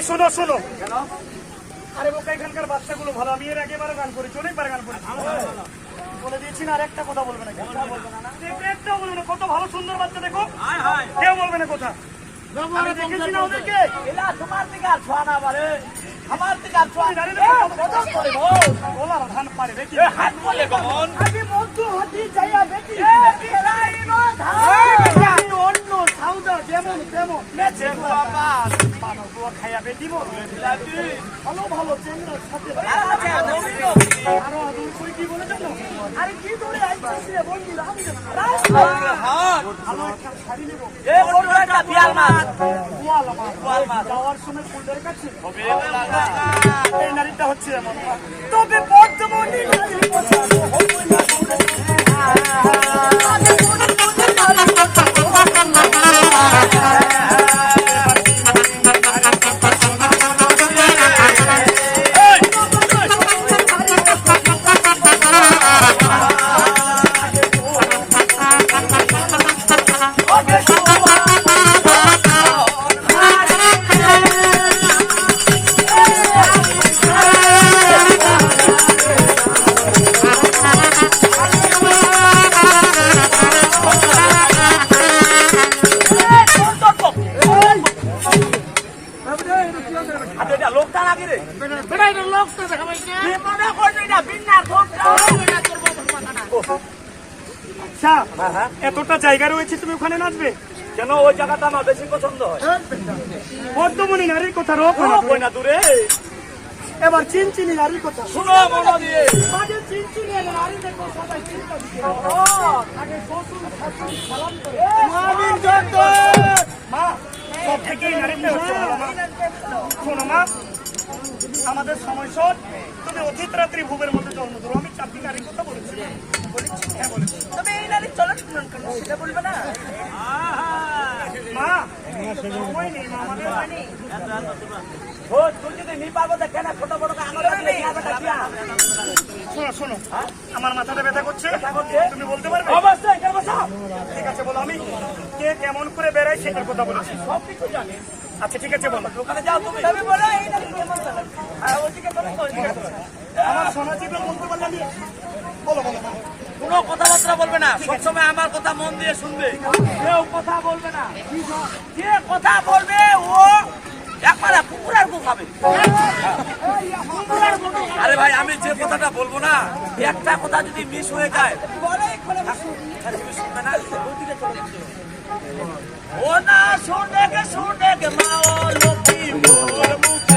এই শোনো শোনো। আরে বোকা এখানকার বাচ্চাগুলো ভালো। আমি এর আগেবারও গান করেছি অনেকবার গান করেছি। বলে দিয়েছি না আর একটা কথা বলবে না একটাও বলবে না। কত ভালো সুন্দর বাচ্চা দেখো। কেউ বলবে না কথা। আমি দেখেছি না ওদেরকে? তোমার দিকে আর ছোঁয়া না বারে। আমার দিকে আর ছোঁয়া নারী এ, বদল করে বল। ওলা ধান পারে দেখি। হাত বলে কখন? আমি মধ্যু হাতি যাইয়া দেখি। ধান। সাউদা যেমন তেমন মেছে বাবা। বুয়া খাইয়া বেটিব ভালো ভালো চেঙ্গার সাথে আচ্ছা। আরও আদর করে কি বলে জানো আরে কি ধরে আইছিস রে বলবি আমি জানি না। হাত। ভালো একটা শাড়ি নেব এ, বড় একটা বিয়াল মাছ। গোয়াল আমার গোয়াল মাছ। যাওয়ার সময় ফুলের কাছে হবে এই নারীটা হচ্ছে এমন তবে বর্তমানে হবে না দূরে। ওখানে নাচবে? কেন ওই জায়গাটা আমার বেশি পছন্দ হয়? বর্ধমণি নারীর কথা রোগ কই না দূরে। এবার চিনচিনি নারীর কথা। শুনো মনো দিয়ে। আগে চিনচিনি নারী দেখো সবাই চিন্তা দিচ্ছে আগে শ্বশুর শাশুড়ি সালাম করে। মামিন যত মা সব থেকেই নারীতে হচ্ছে শোনো মা আমাদের সময় শোধ তুমি অতীত রাত্রি ভূমের মধ্যে জন্ম ধরো। আমি চারটি নারীর কথা বলেছি। বলেছি হ্যাঁ বলেছি। তবে এই নারী চলন শুনুন কেন? সেটা বলবে না? মা সময় নেই মা আমাদের নি। শোনো আমার মাথাটা ব্যথা করছে? তুমি বলতে পারবে? ঠিক আছে বলো আমি কে কেমন করে বেড়াই সেটার কথা বলেছি। সব কিছু জানি। আচ্ছা ঠিক আছে বলো। ওখানে যাও তুমি। তবে বলো এই নারী কেমন চলে আর ওদিকে বলো ওদিকে বলো। আমার সোনা জীবন বলতে পারলাম বলো বলো বলো। কোনো কথাবার্তা বলবে না। সবসময় আমার কথা মন দিয়ে শুনবে। কেউ কথা বলবে না। যে কথা বলবে, ও একবারে কুকুরের গু খাবে আরে ভাই, আমি যে কথাটা বলব না একটা কথা যদি মিস হয়ে যায় শুনবে না। ও না শুনে গে শুনে গে, মা ও লক্ষ্মী মোর মুখের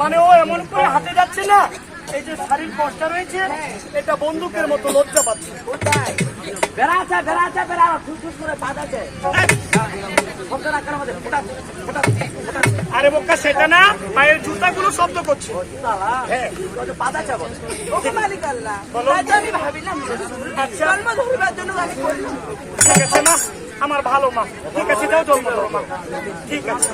মানে ও এমন করে হাতে যাচ্ছে না এই যে শাড়ির কষ্টটা রয়েছে এটা বন্দুকের মতো লজ্জা পাচ্ছে বেড়াচ্ছে বেড়াচ্ছে বেড়া ঠুস করে বাঁধাচ্ছে না আরে বোকা, সেটা না, পায়ের জুতাগুলো শব্দ করছে। আচ্ছা। ঠিক আছে মা, আমার ভালো মা। ঠিক আছে, যাও, জন্ম মা। ঠিক আছে।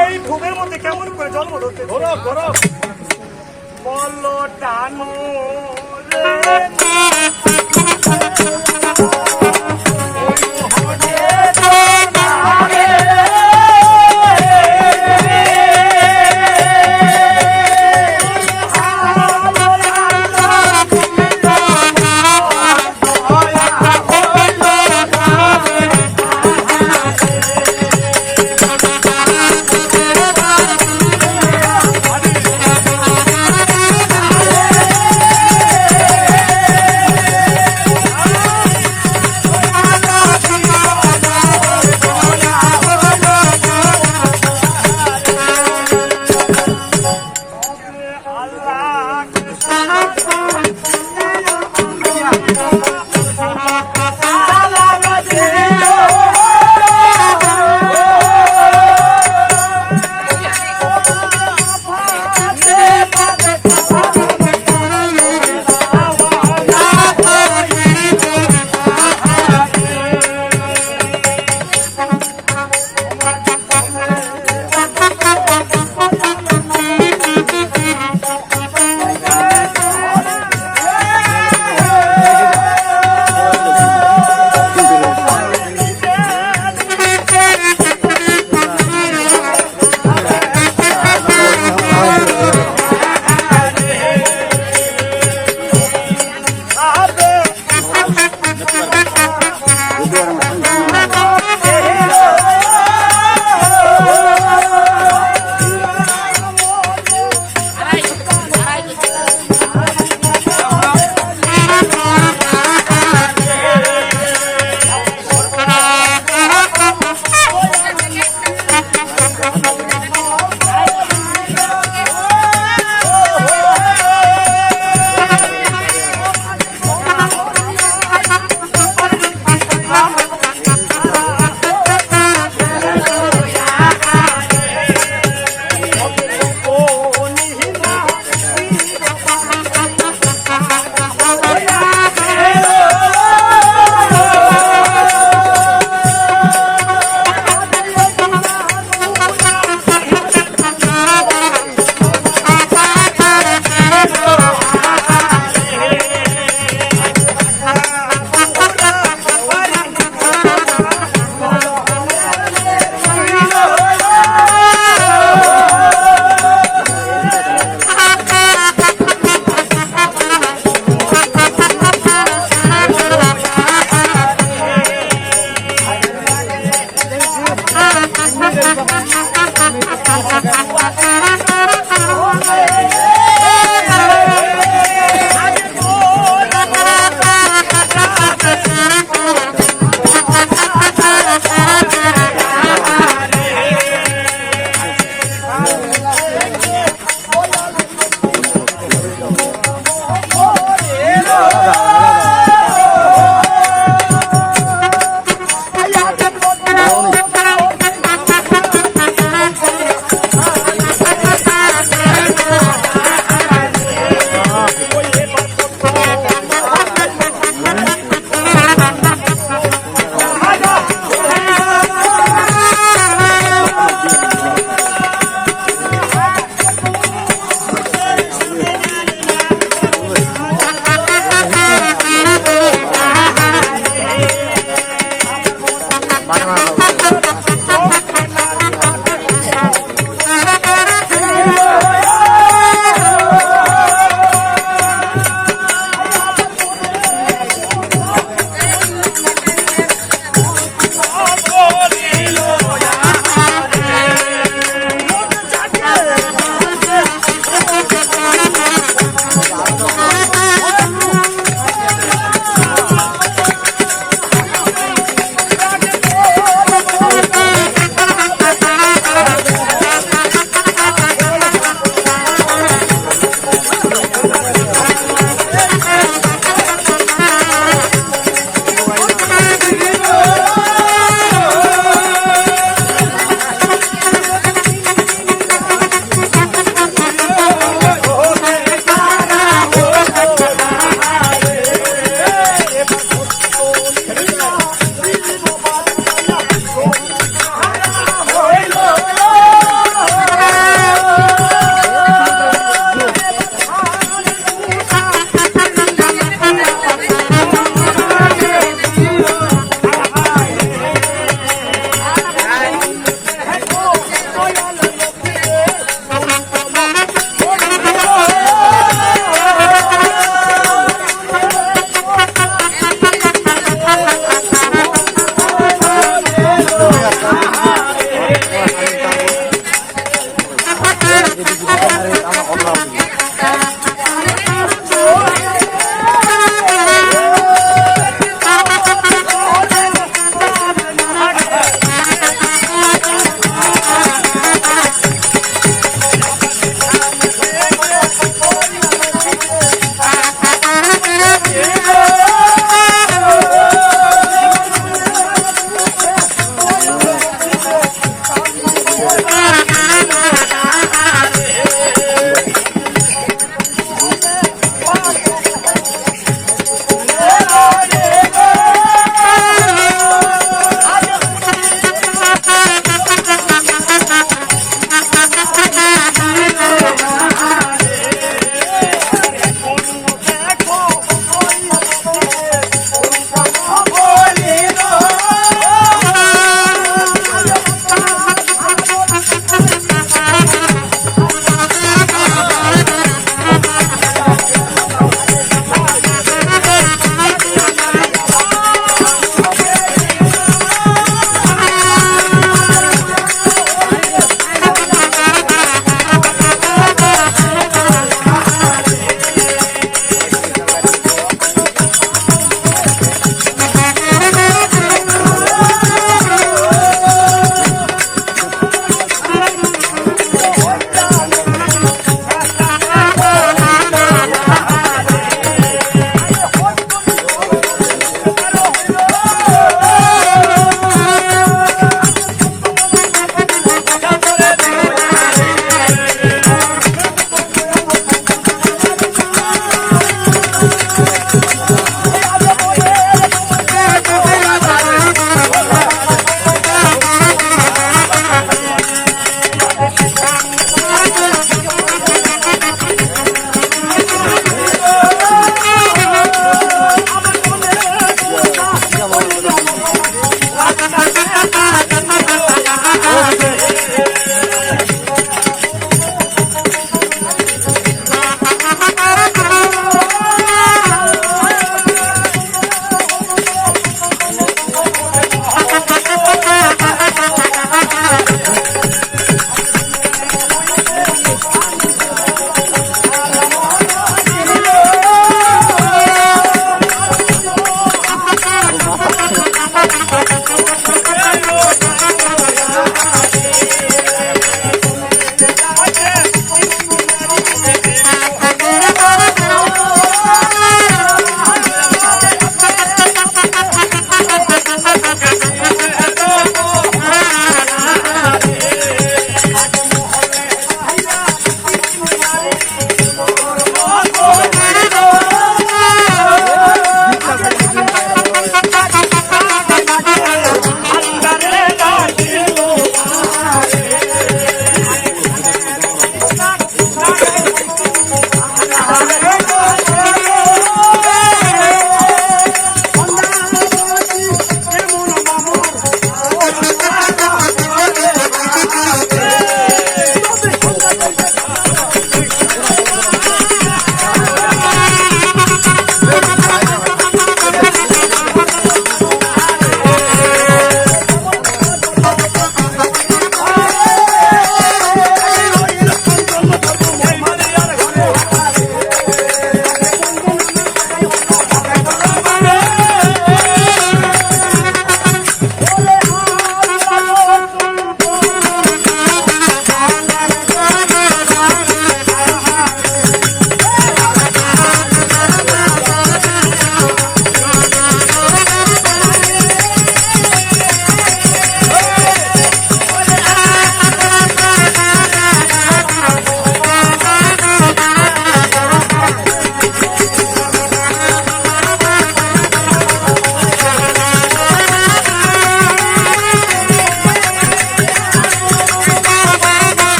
এই ভূমের মধ্যে কেমন করে জন্ম ধরতে ধরো ধরো বলো টানো রে।